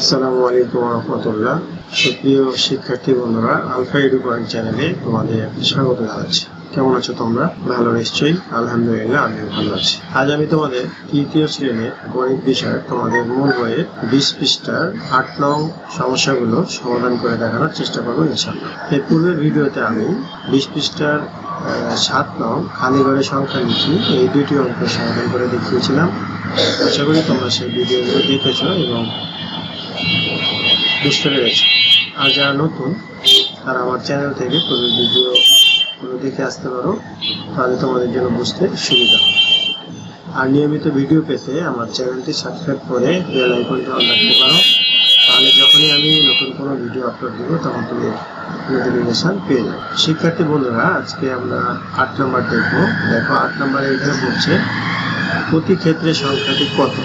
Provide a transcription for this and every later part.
আসসালামু আলাইকুম রহমতুল্লাহ। সুপ্রিয় শিক্ষার্থী বন্ধুরা, আলফা এডুকয়েন্ট চ্যানেলে তোমাদের স্বাগত জানাচ্ছি। কেমন আছো তোমরা? ভালো নিশ্চয়ই। আলহামদুলিল্লাহ, আমিও ভালো আছি। আজ আমি তোমাদের তৃতীয় শ্রেণির গণিত বিষয় তোমাদের মূল বইয়ের বিশ পৃষ্ঠার আট নং সমস্যাগুলো সমাধান করে দেখানোর চেষ্টা করব ইনশাল্লাহ এর পূর্বের ভিডিওতে আমি বিশ পৃষ্ঠার সাত নং খালি ঘরের সংখ্যা লিখি, এই দুটি অঙ্ক সমাধান করে দেখিয়েছিলাম। আশা করি তোমরা সেই ভিডিওগুলো দেখেছ এবং বুঝতে পেরেছ আর যারা নতুন, তারা আমার চ্যানেল থেকে পূর্বের ভিডিও গুলো দেখে আসতে পারো, তাহলে তোমাদের জন্য বুঝতে সুবিধা হবে। আর নিয়মিত ভিডিও পেতে আমার চ্যানেলটি সাবস্ক্রাইব করে বেল আইকনটা অন রাখতে পারো। তাহলে যখনই আমি নতুন কোনো ভিডিও আপলোড দিব, তখন তুমি নোটিফিকেশন পেয়ে যাবে। শিক্ষার্থী বন্ধুরা, আজকে আমরা আট নম্বর দেখব। দেখো, আট নম্বরে এখানে বলছে, প্রতি ক্ষেত্রে সংখ্যাটি কত?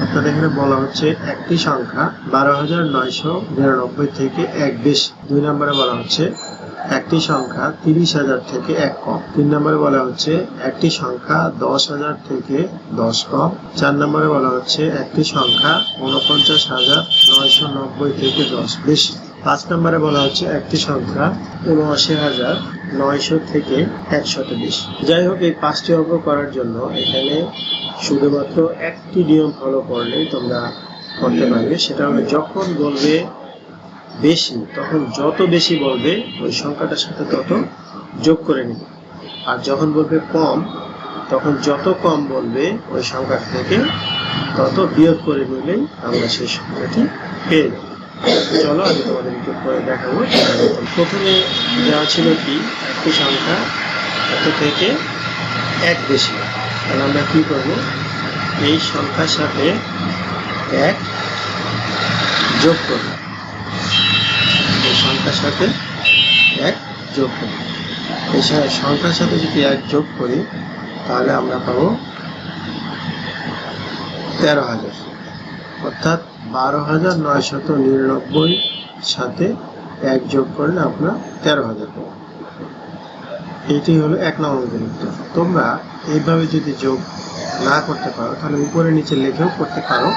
অর্থাৎ এখানে বলা হচ্ছে একটি সংখ্যা বারো হাজার নয়শো নিরানব্বই থেকে এক বেশি। দুই নম্বরে বলা হচ্ছে একটি সংখ্যা তিরিশ হাজার থেকে এক কম। তিন নম্বরে বলা হচ্ছে একটি সংখ্যা দশ হাজার থেকে দশ কম। চার নম্বরে বলা হচ্ছে একটি সংখ্যা উনপঞ্চাশ হাজার নয়শো নব্বই থেকে দশ বেশি পাঁচ নম্বরে বলা হচ্ছে একটি সংখ্যা উনআশি হাজার নয়শো থেকে একশত বেশি। যাই হোক, এই পাঁচটি অঙ্ক করার জন্য এখানে শুধুমাত্র একটি নিয়ম ফলো করলেই তোমরা করতে পারবে। সেটা হলো, যখন বলবে বেশি, তখন যত বেশি বলবে, ওই সংখ্যাটার সাথে তত যোগ করে নিবে। আর যখন বলবে কম, তখন যত কম বলবে, ওই সংখ্যা থেকে তত বিয়োগ করে নিলেই আমরা সেই সংখ্যাটি পেয়ে যাব। চলো, আমি তোমাদের একটু করে দেখাবো প্রথমে দেওয়া ছিল কি? একটি সংখ্যা, এত থেকে এক বেশি। তাহলে আমরা কি করব? এই সংখ্যার সাথে এক যোগ করব। এই সংখ্যার সাথে এক যোগ করি এই সংখ্যার সাথে যদি এক যোগ করি, তাহলে আমরা পাবো তেরো হাজার। অর্থাৎ বারো হাজার নয়শত নিরানব্বই সাথে এক যোগ করলে আপনার তেরো হাজার পাবো এটি হলো এক নম্বর অঙ্কের তোমরা এইভাবে যদি যোগ না করতে পারো, তাহলে উপরে নিচে লেখেও করতে পারো।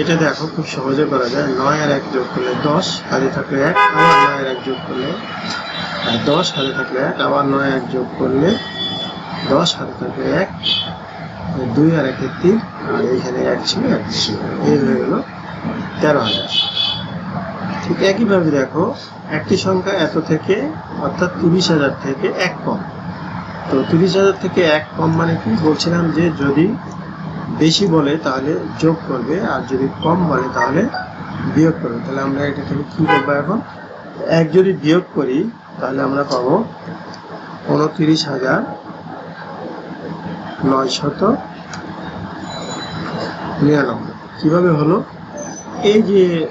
এটা দেখো খুব সহজে করা যায়। নয় আর এক যোগ করলে দশ, হাতে থাকলে এক, আবার নয় আর এক যোগ করলে আর দশ, হাতে থাকলে এক, আবার নয় এক যোগ করলে দশ, হাতে থাকলে এক, দুই আর একে তিন, আর এইখানে এক ছিল এক ছিল। এই হয়ে গেল তেরো হাজার। ঠিক একইভাবে দেখো, একটি সংখ্যা এত থেকে, অর্থাৎ তিরিশ হাজার থেকে এক কম। তো তিরিশ হাজার থেকে এক কম মানে কি? বলছিলাম যে যদি বেশি বলে তাহলে যোগ করবে, আর যদি কম বলে তাহলে বিয়োগ করবে। তাহলে আমরা এটা থেকে কি করব এখন? এক যদি বিয়োগ করি, তাহলে আমরা পাবো উনত্রিশ হাজার নয়শত নিরানব্বই। কীভাবে হলো? এই যে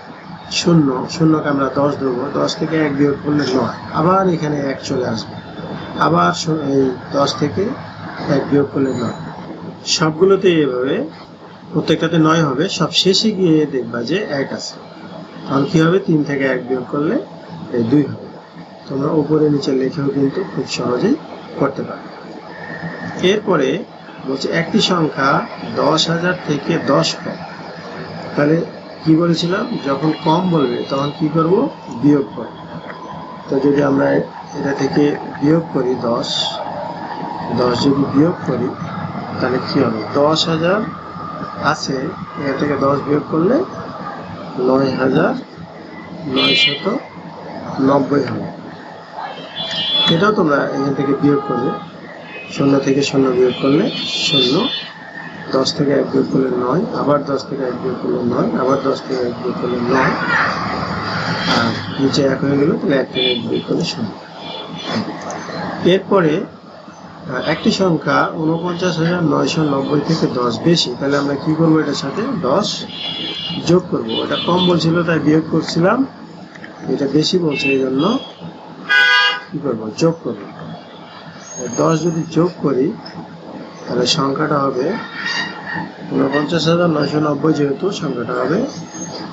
শূন্য, শূন্যকে আমরা দশ দেবো দশ থেকে এক বিয়োগ করলে নয়, আবার এখানে এক চলে আসবে, আবার এই দশ থেকে এক বিয়োগ করলে নয়। সবগুলোতে এভাবে প্রত্যেকটাতে নয় হবে, সব শেষে গিয়ে দেখবা যে এক আছে। তখন কী হবে? তিন থেকে এক বিয়োগ করলে এই দুই হবে। তোমরা উপরে নিচে লেখেও কিন্তু খুব সহজেই করতে পারবে। এরপরে বলছে একটি সংখ্যা দশ হাজার থেকে দশ কম তাহলে কি বলেছিলাম? যখন কম বলবে, তখন কি করব? বিয়োগ করব। তো যদি আমরা এটা থেকে বিয়োগ করি দশ দশ যদি বিয়োগ করি, তাহলে কি হবে? দশ হাজার আছে এর থেকে দশ বিয়োগ করলে নয় হাজার নয়শত নব্বই হবে। এটাও তোমরা এখান থেকে বিয়োগ করবে। শূন্য থেকে শূন্য বিয়োগ করলে শূন্য দশ থেকে এক বিয়োগ করলে নয়, আবার দশ থেকে এক বিয়োগ করলে নয়, আবার দশ থেকে এক বিয়োগ করলে নয়। আর নিচে এক হয়ে গেল, তাহলে এক থেকে এক বিয়োগ করলে শূন্য। এরপরে একটি সংখ্যা উনপঞ্চাশ হাজার নয়শো নব্বই থেকে দশ বেশি, তাহলে আমরা কি করব এটার সাথে? দশ যোগ করব। এটা কম বলছিল, তাই বিয়োগ করছিলাম। এটা বেশি বলছে, এই জন্য কি করব? যোগ করব। দশ যদি যোগ করি তাহলে সংখ্যাটা হবে উনপঞ্চাশ হাজার নয়শো নব্বই যেহেতু, সংখ্যাটা হবে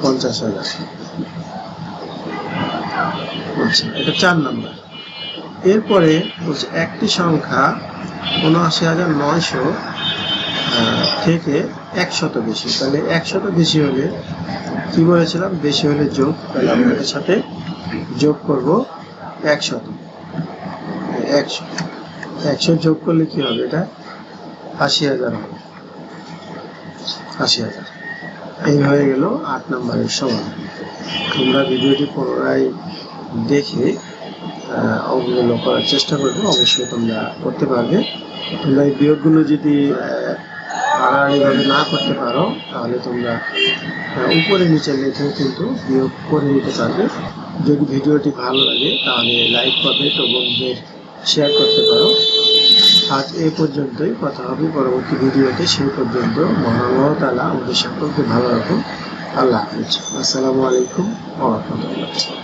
পঞ্চাশ হাজার। আচ্ছা এটা চার নম্বর। এরপরে বলছে একটি সংখ্যা উনআশি হাজার নয়শো থেকে একশত বেশি। তাহলে একশত বেশি হলে কি বলেছিলাম? বেশি হলে যোগ, তাহলে আমরা এটার সাথে যোগ করব একশত। একশো একশো যোগ করলে কি হবে এটা? আশি হাজার। হবে আশি হাজার। এই হয়ে গেল আট নম্বরের সমান তোমরা ভিডিওটি পুনরায় দেখে অঙ্কগুলো করার চেষ্টা করবে। অবশ্যই তোমরা করতে পারবে। তোমরা এই বিয়োগগুলো যদি আড়াআড়িভাবে না করতে পারো, তাহলে তোমরা উপরে নিচে লিখে কিন্তু বিয়োগ করে নিতে পারবে। যদি ভিডিওটি ভালো লাগে, তাহলে লাইক করবে তো বন্ধুদের শেয়ার করতে পারো। আজ এ পর্যন্তই কথা হবে। পরবর্তী ভিডিওতে সেই পর্যন্ত। মহান আল্লাহ তাআলা আমাদের সকলকে ভালো রাখুন। আল্লাহ হাফিজ। আসসালামু আলাইকুম ওয়া রাহমাতুল্লাহ।